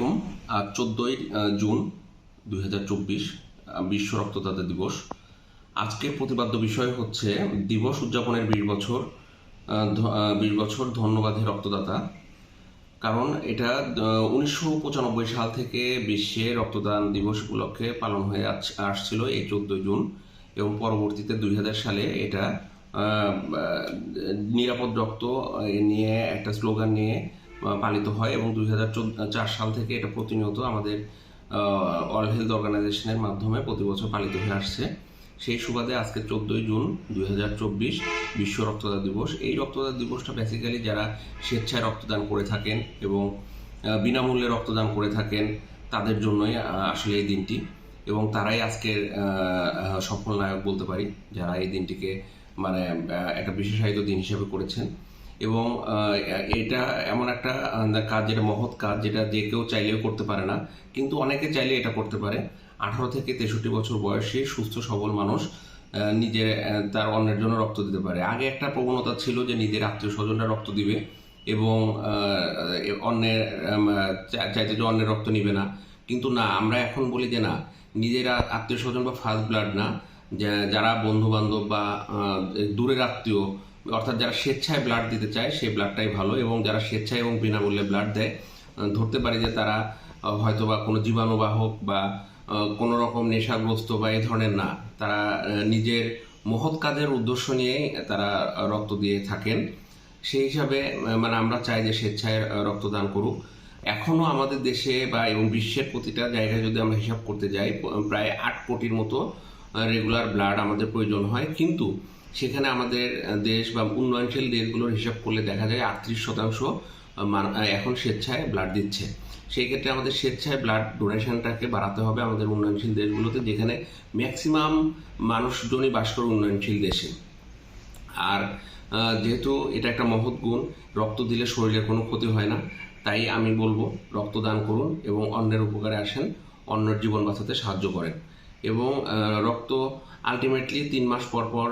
আলাইকুম, আজ চোদ্দোই জুন দুই বিশ্ব রক্তদাতা দিবস। আজকের প্রতিপাদ্য বিষয় হচ্ছে দিবস উদযাপনের বিশ বছর বিশ বছর ধন্যবাদী রক্তদাতা। কারণ এটা উনিশশো পঁচানব্বই সাল থেকে বিশ্বে রক্তদান দিবস উপলক্ষে পালন হয়ে আস- আসছিল এই চোদ্দই জুন এবং পরবর্তীতে দুই হাজার সালে এটা নিরাপদ রক্ত নিয়ে একটা স্লোগান নিয়ে পালিত হয় এবং দুই চার সাল থেকে এটা প্রতিনিয়ত আমাদের ওয়ার্ল্ড হেলথ অর্গানাইজেশনের মাধ্যমে প্রতি বছর পালিত হয়ে আসছে। সেই সুবাদে আজকে চোদ্দোই জুন দুই বিশ্ব রক্তদান দিবস। এই রক্তদান দিবসটা বেসিক্যালি যারা স্বেচ্ছায় রক্তদান করে থাকেন এবং বিনামূল্যে রক্তদান করে থাকেন, তাদের জন্যই আসলে এই দিনটি। এবং তারাই আজকের সফল নায়ক বলতে পারি, যারা এই দিনটিকে মানে একটা বিশেষায়িত দিন হিসেবে করেছেন। এবং এটা এমন একটা কাজ যেটা মহৎ কাজ, যেটা যে কেউ চাইলেও করতে পারে না, কিন্তু অনেকে চাইলে এটা করতে পারে। আঠারো থেকে তেষট্টি বছর বয়সে সুস্থ, সবল মানুষ নিজের তার অন্যের জন্য রক্ত দিতে পারে। আগে একটা প্রবণতা ছিল যে নিজের আত্মীয় স্বজনরা রক্ত দিবে এবং অন্যের চাইতে যে অন্যের রক্ত নিবে না। কিন্তু না, আমরা এখন বলি যে না, নিজের আত্মীয় স্বজন বা ফার্স্ট ব্লাড না যারা বন্ধু বান্ধব বা দূরের আত্মীয় অর্থাৎ যারা স্বেচ্ছায় ব্লাড দিতে চায়, সেই ব্লাডটাই ভালো এবং যারা স্বেচ্ছায় এবং বিনামূল্যে ব্লাড দেয় ধরতে পারি যে তারা হয়তো বা কোনো জীবাণুবাহক বা কোনো রকম নেশাগ্রস্ত বা এই ধরনের না। তারা নিজের মহৎ কাজের উদ্দেশ্য নিয়েই তারা রক্ত দিয়ে থাকেন। সেই হিসাবে মানে আমরা চাই যে স্বেচ্ছায় রক্তদান করুক। এখনও আমাদের দেশে বা এবং বিশ্বের প্রতিটা জায়গায় যদি আমরা হিসাব করতে যাই প্রায় আট কোটির মতো রেগুলার ব্লাড আমাদের প্রয়োজন হয়। কিন্তু সেখানে আমাদের দেশ বা উন্নয়নশীল দেশগুলোর হিসাব করলে দেখা যায় আটত্রিশ শতাংশ এখন স্বেচ্ছায় ব্লাড দিচ্ছে। সেই ক্ষেত্রে আমাদের স্বেচ্ছায় ব্লাড ডোনেশনটাকে বাড়াতে হবে আমাদের উন্নয়নশীল দেশগুলোতে, যেখানে ম্যাক্সিমাম মানুষজনই বাস করে উন্নয়নশীল দেশে। আর যেহেতু এটা একটা মহৎ গুণ, রক্ত দিলে শরীরের কোনো ক্ষতি হয় না, তাই আমি বলব রক্তদান করুন এবং অন্যের উপকারে আসেন, অন্যের জীবন বাঁচাতে সাহায্য করেন। এবং রক্ত আলটিমেটলি তিন মাস পর পর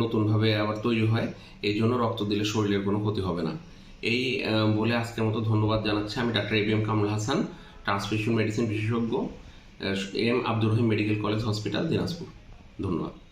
নতুনভাবে আবার তৈরি হয়। এই জন্য রক্ত দিলে শরীরের কোনো ক্ষতি হবে না। এই বলে আজকের মতো ধন্যবাদ জানাচ্ছি আমি doctor ABM Kamrul Hasan, transfusion medicine বিশেষজ্ঞ M Abdur Rahim medical college hospital Dinajpur. ধন্যবাদ।